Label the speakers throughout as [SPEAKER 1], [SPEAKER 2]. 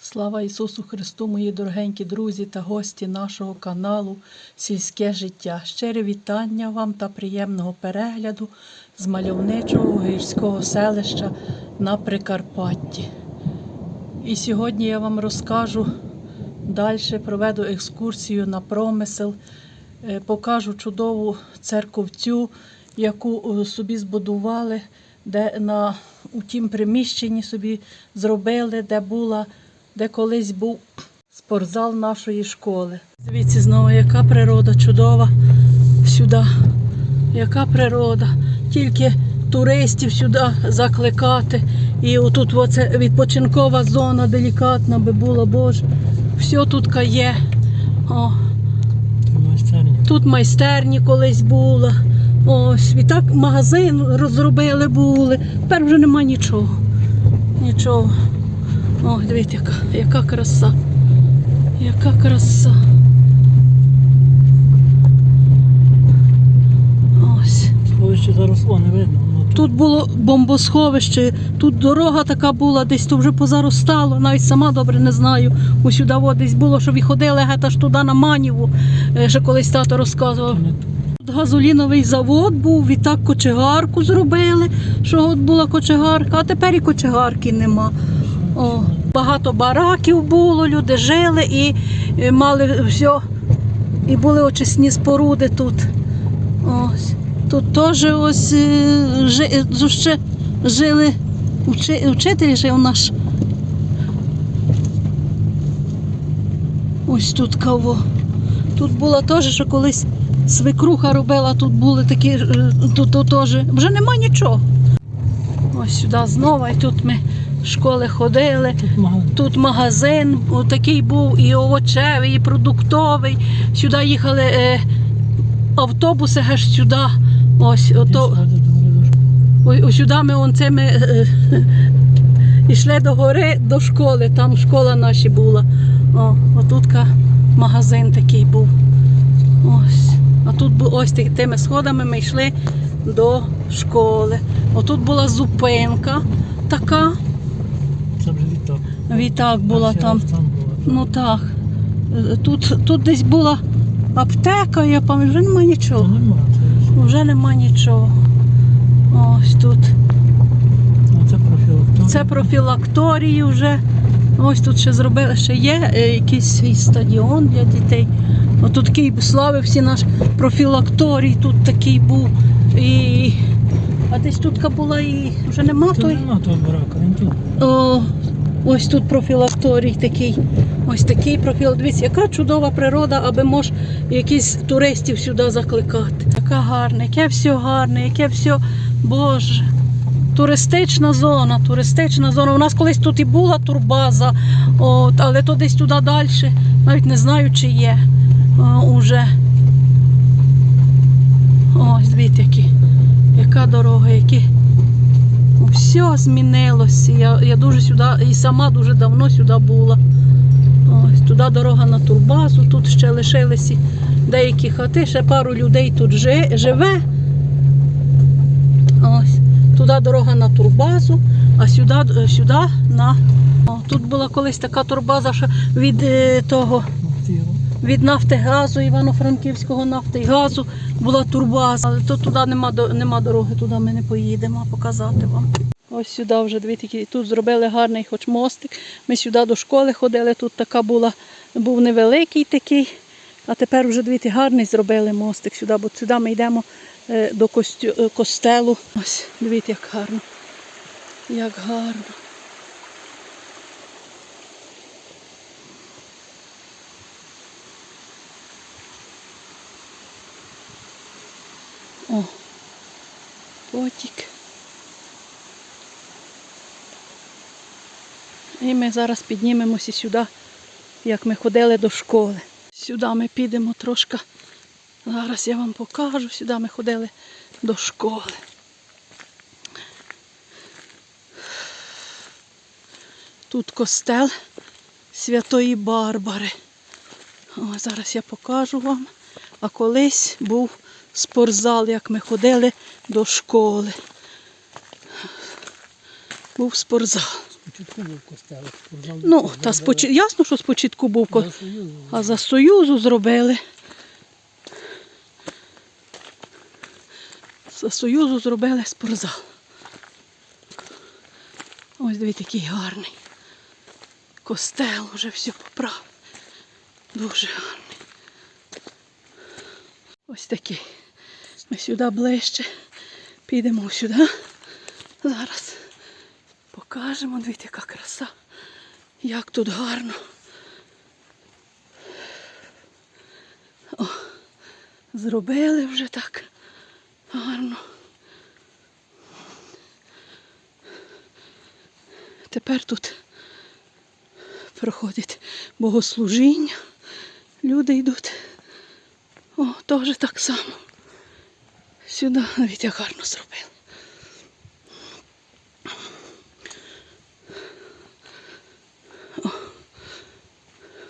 [SPEAKER 1] Слава Ісусу Христу, мої дорогенькі друзі та гості нашого каналу Сільське життя. Щире вітання вам та приємного перегляду з мальовничого гірського селища на Прикарпатті. І сьогодні я вам розкажу далі, проведу екскурсію на промисел, е, покажу чудову церковцю, яку е, собі збудували, де на у тім приміщенні собі зробили, де була, де колись був спортзал нашої школи. Дивіться знову, яка природа чудова сюди. Яка природа. Тільки туристів сюди закликати. І отут оце відпочинкова зона делікатна би була, боже. Все тут є. О. Тут майстерні колись була. Ось, і так магазин розробили були. Тепер вже нема нічого. Нічого. О, дивіться, яка, яка краса. Яка краса. Ось.
[SPEAKER 2] Сховище заросло, не видно. Тут.
[SPEAKER 1] Було бомбосховище, тут дорога така була, десь то вже позаростало, навіть сама добре не знаю. Ось сюди десь було, що виходили геть аж туди на Маніву, е, ще колись тато розказував.
[SPEAKER 2] Тут.
[SPEAKER 1] Газоліновий завод був, відтак кочегарку зробили, що от була кочегарка, а тепер і кочегарки нема. О, багато бараків було, люди жили і мали все, і були очисні споруди тут. Ось. Тут теж ось е, е, ще жили учи, учитель жив наш. Ось тут кого. Тут була теж, що колись свекруха робила, тут були такі, е, тут, теж. Вже нема нічого. Ось сюди знову, і тут ми школи ходили.
[SPEAKER 2] Тут магазин.
[SPEAKER 1] Тут магазин такий був і овочевий, і продуктовий. Сюди їхали е, автобуси аж сюди. Ось, ото, ось, сюди ми он цими е, йшли до гори до школи. Там школа наша була. О, отутка магазин такий був. Ось. А тут ось тими сходами ми йшли до школи. Отут була зупинка така.
[SPEAKER 2] Це вже відтак.
[SPEAKER 1] Відтак була
[SPEAKER 2] Ще
[SPEAKER 1] там.
[SPEAKER 2] там була.
[SPEAKER 1] Ну так. Е, Тут, тут десь була аптека, я пам'ятаю, вже нема нічого.
[SPEAKER 2] нема. Це,
[SPEAKER 1] Вже нема нічого. Ось тут.
[SPEAKER 2] ну, це профілакторія.
[SPEAKER 1] Це профілакторії вже. Ось тут ще зробили, ще є е, якийсь стадіон для дітей. Отут такий славився наш профілакторій, тут такий був. І... А десь тут була і вже нема
[SPEAKER 2] Тут
[SPEAKER 1] той.
[SPEAKER 2] нема того барака, він тут.
[SPEAKER 1] О, ось тут профілакторій такий. Ось такий профіл. Дивіться, яка чудова природа, аби мож якісь туристів сюди закликати. Яка гарна, яке все гарне, яке все, Боже. Туристична зона, туристична зона. У нас колись тут і була турбаза, от, але то десь туди далі. Навіть не знаю, чи є о, уже. Ось, дивіться, які, яка дорога, які все змінилося. Я, я дуже сюди і сама дуже давно сюди була. Ось туди дорога на турбазу, тут ще лишилися деякі хати, ще пару людей тут жи- живе. Ось. Туди дорога на турбазу, а сюди, сюди на. Тут була колись така турбаза, що від е, того. Від Нафтигазу, Івано-Франківського нафти і газу була турбаза. Але тут туди нема, нема дороги, туди ми не поїдемо показати вам. Ось сюди вже дивіться, який- тут зробили гарний хоч мостик. Ми сюди до школи ходили, тут така була, був невеликий такий, а тепер вже дивіться, гарний зробили мостик сюди, бо сюди ми йдемо е, до костю, е, костелу. Ось, дивіться, як гарно. Як гарно. Потік. І ми зараз піднімемося сюди, як ми ходили до школи. Сюди ми підемо трошки. Зараз я вам покажу. Сюди ми ходили до школи. Тут костел Святої Барбари. О, зараз я покажу вам. А колись був спортзал, як ми ходили до школи. Був спортзал.
[SPEAKER 2] спочатку був костел. спортзал
[SPEAKER 1] Ну, та
[SPEAKER 2] зробили.
[SPEAKER 1] споч... ясно, що спочатку був ко... А за Союзу зробили. За Союзу зробили спортзал. Ось дивіться, який гарний. Костел вже все поправ. Дуже гарний. Ось такий. Ми сюди ближче. Підемо сюди. Зараз покажемо, дивіться, яка краса. Як тут гарно. Зробили вже так гарно. Тепер тут проходить богослужіння. Люди йдуть. О, теж так само. Сюди навіть як гарно зробили. О,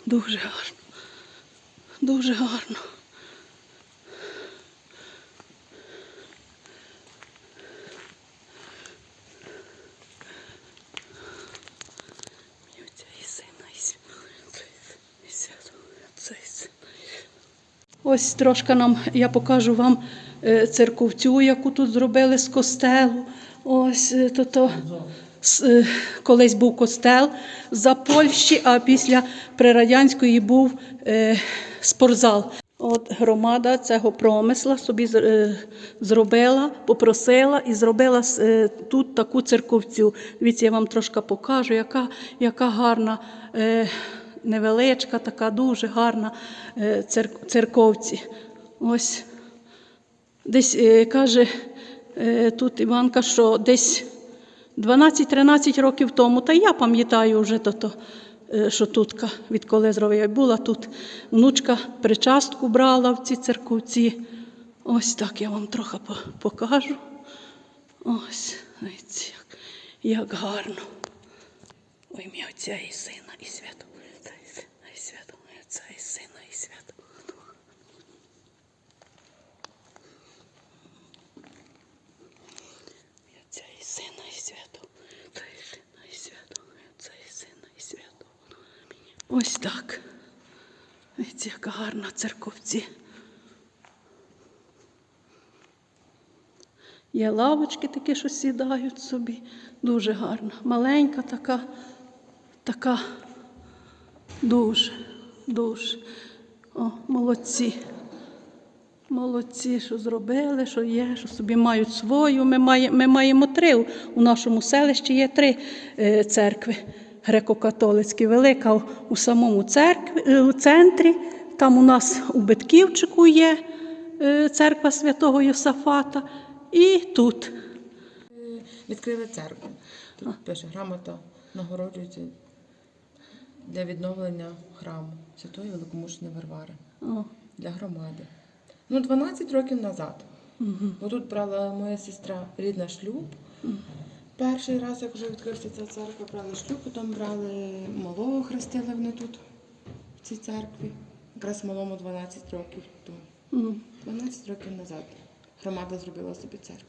[SPEAKER 1] дуже гарно. Дуже гарно. Ось трошки нам, я покажу вам е, церковцю, яку тут зробили з костелу. Ось е, то, то е, колись був костел за Польщі, а після прирадянської був е, спортзал. От громада цього промисла собі е, зробила, попросила і зробила е, тут таку церковцю. Дивіться, я вам трошки покажу, яка, яка гарна. Е, Невеличка, така дуже гарна е, церковці. Ось десь е, каже е, тут Іванка, що десь 12-13 років тому, та я пам'ятаю вже то, то е, що тутка, відколи зробила. Була тут. Внучка причастку брала в ці церковці. Ось так я вам трохи покажу. Ось, як, гарно. Ой, ім'я Отця і Сина, і Святого Отця і Сина, і Святого Отця і Сина, і Святого Духа. І Отця і Сина, і Святого Отця і Сина, і Святого Отця і Сина, і Святого Духа. Амінь. Ось так. Ось яка гарна церковці. Є лавочки такі, що сідають собі. Дуже гарна. Маленька така, така дуже, дуже. О, молодці. Молодці, що зробили, що є, що собі мають свою. Ми, має, ми маємо три. У нашому селищі є три е, церкви греко-католицькі. Велика у, самому церкві, е, у центрі. Там у нас у Битківчику є е, церква святого Йосафата. І тут.
[SPEAKER 3] Відкрили церкву. Тут пише грамота нагороджується для відновлення храму Святої Великомучної Варвари
[SPEAKER 1] О,
[SPEAKER 3] для громади. Ну, 12 років назад. Бо тут брала моя сестра рідна шлюб. Перший раз, як вже відкрився ця церква, брали шлюб, потім брали малого хрестили вони тут, в цій церкві. Якраз малому 12 років тому.
[SPEAKER 1] м.
[SPEAKER 3] 12 років назад громада зробила собі церкву.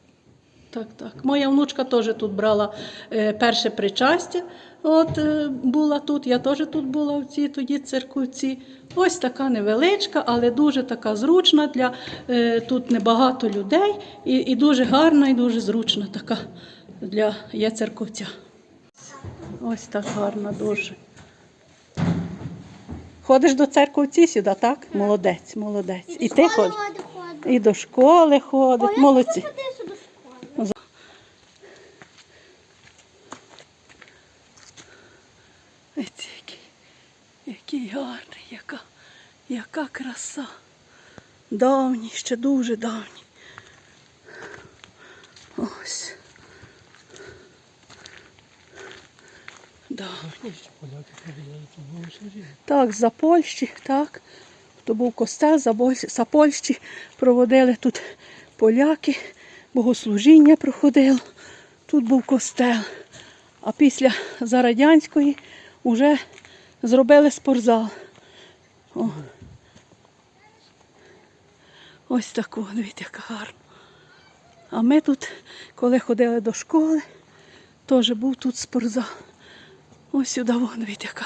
[SPEAKER 1] Так, так. Моя внучка теж тут брала е, перше причастя. От е, була тут, я теж тут була в цій тоді церковці. Ось така невеличка, але дуже така зручна для е, тут небагато людей, і, і дуже гарна, і дуже зручна така для є церковця. Ось так гарна дуже. Ходиш до церковці сюди, так? Молодець, молодець. І ти ходиш. І до школи ходить. Молодці. Ось який, який гарний, яка, яка краса. Давній, ще дуже давній. Ось. Давній.
[SPEAKER 2] Ось поляки провели тут богослужіння.
[SPEAKER 1] Так, за Польщі, так. То був костел за, Польщі. Проводили тут поляки, богослужіння проходило. Тут був костел. А після Зарадянської вже зробили спортзал. О. Ось таку, дивіться, яка гарна. А ми тут, коли ходили до школи, теж був тут спортзал. Ось сюди вон дивіться, яка.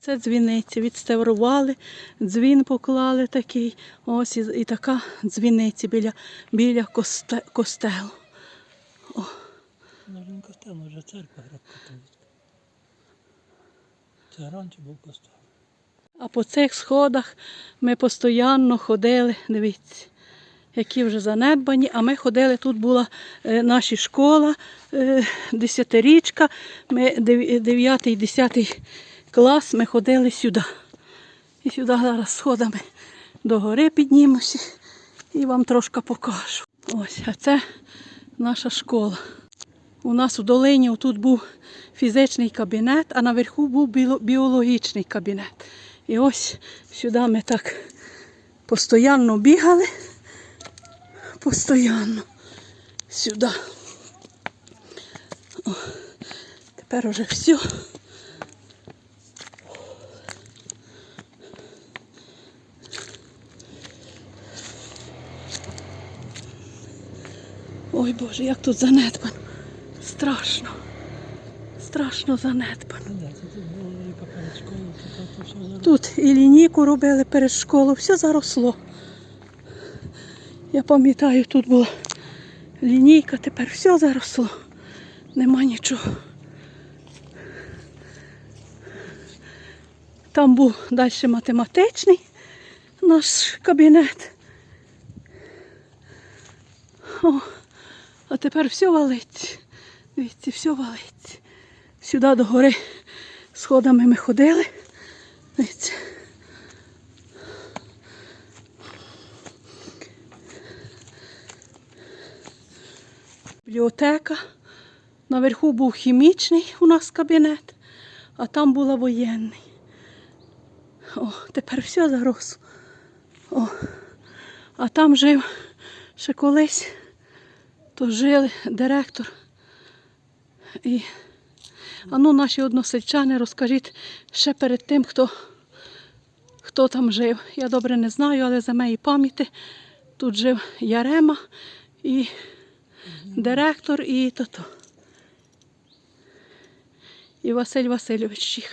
[SPEAKER 1] Це дзвіниця. Відставрували, дзвін поклали такий. Ось і, і така дзвіниця біля, біля косте, костелу.
[SPEAKER 2] Вона вже не костел, вже церква греко-католицька. Це раніше був костел.
[SPEAKER 1] А по цих сходах ми постійно ходили, дивіться, які вже занедбані. А ми ходили, тут була е, наша школа, е, десятирічка, ми дев- дев'ятий, десятий клас, ми ходили сюди. І сюди зараз сходами до гори піднімуся і вам трошки покажу. Ось, а це наша школа. У нас у долині тут був фізичний кабінет, а наверху був біологічний кабінет. І ось сюди ми так постійно бігали. Постоянно сюди. О, тепер уже все. Ой Боже, як тут занедбано. Страшно. Страшно занедбано.
[SPEAKER 2] Ну. Тут
[SPEAKER 1] і лінійку робили перед школою, все заросло. Я пам'ятаю, тут була лінійка, тепер все заросло. Нема нічого. Там був далі математичний наш кабінет. О, а тепер все валиться. Дивіться, все валиться. Сюди до гори сходами ми ходили. Дивіться. Бібліотека. Наверху був хімічний у нас кабінет, а там була воєнний. О, тепер все заросло. О, а там жив ще колись, то жили директор. І а ну, наші односельчани, розкажіть ще перед тим, хто, хто там жив. Я добре не знаю, але за моєї пам'яті тут жив Ярема і директор і тото. І Василь Васильович.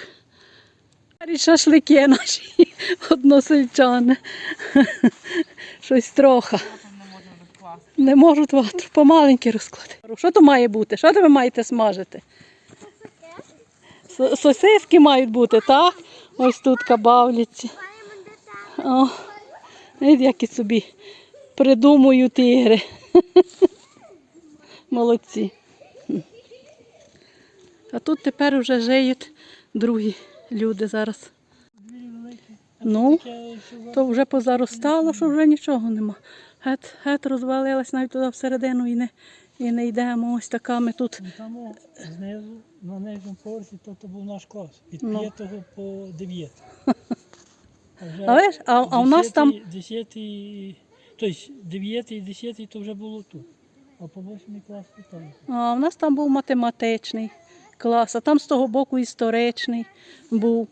[SPEAKER 1] І Шашлики наші односельчани. Щось трохи. Не можуть ватру, помаленьки розклади. Що то має бути? Що то ви маєте смажити? Сосиски мають бути, так? Ось тут кабавляться. О, які собі придумують ігри. Молодці. А тут тепер вже жиють другі люди зараз. Ну, То вже позаростало, що вже нічого нема. Гет, гет розвалилась навіть туди всередину і не, і не йдемо. Ось така ми тут.
[SPEAKER 2] Ну, Там знизу, на нижньому поверсі, то, то був наш клас. Від
[SPEAKER 1] Ну.
[SPEAKER 2] 5 по 9. А, вже
[SPEAKER 1] А а- а у нас там-
[SPEAKER 2] 10, тобто 9 і 10 то вже було тут. А по 8 клас там.
[SPEAKER 1] А в нас там був математичний клас, а там з того боку історичний був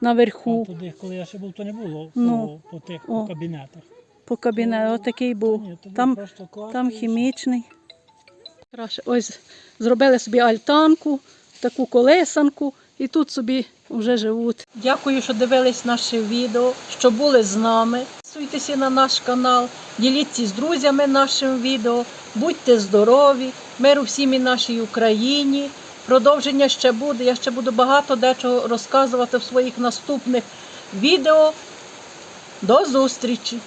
[SPEAKER 2] А
[SPEAKER 1] наверху
[SPEAKER 2] туди, коли я ще був, то не було
[SPEAKER 1] Ну.
[SPEAKER 2] по, по тих
[SPEAKER 1] О.
[SPEAKER 2] по кабінетах.
[SPEAKER 1] по кабінету. Отакий був.
[SPEAKER 2] Ні,
[SPEAKER 1] Там,
[SPEAKER 2] клас.
[SPEAKER 1] там хімічний. Краще. Ось зробили собі альтанку, таку колесанку, і тут собі вже живуть. Дякую, що дивились наше відео, що були з нами. Підписуйтеся на наш канал, діліться з друзями нашим відео, будьте здорові, миру всім і нашій Україні. Продовження ще буде. Я ще буду багато дечого розказувати в своїх наступних відео. До зустрічі!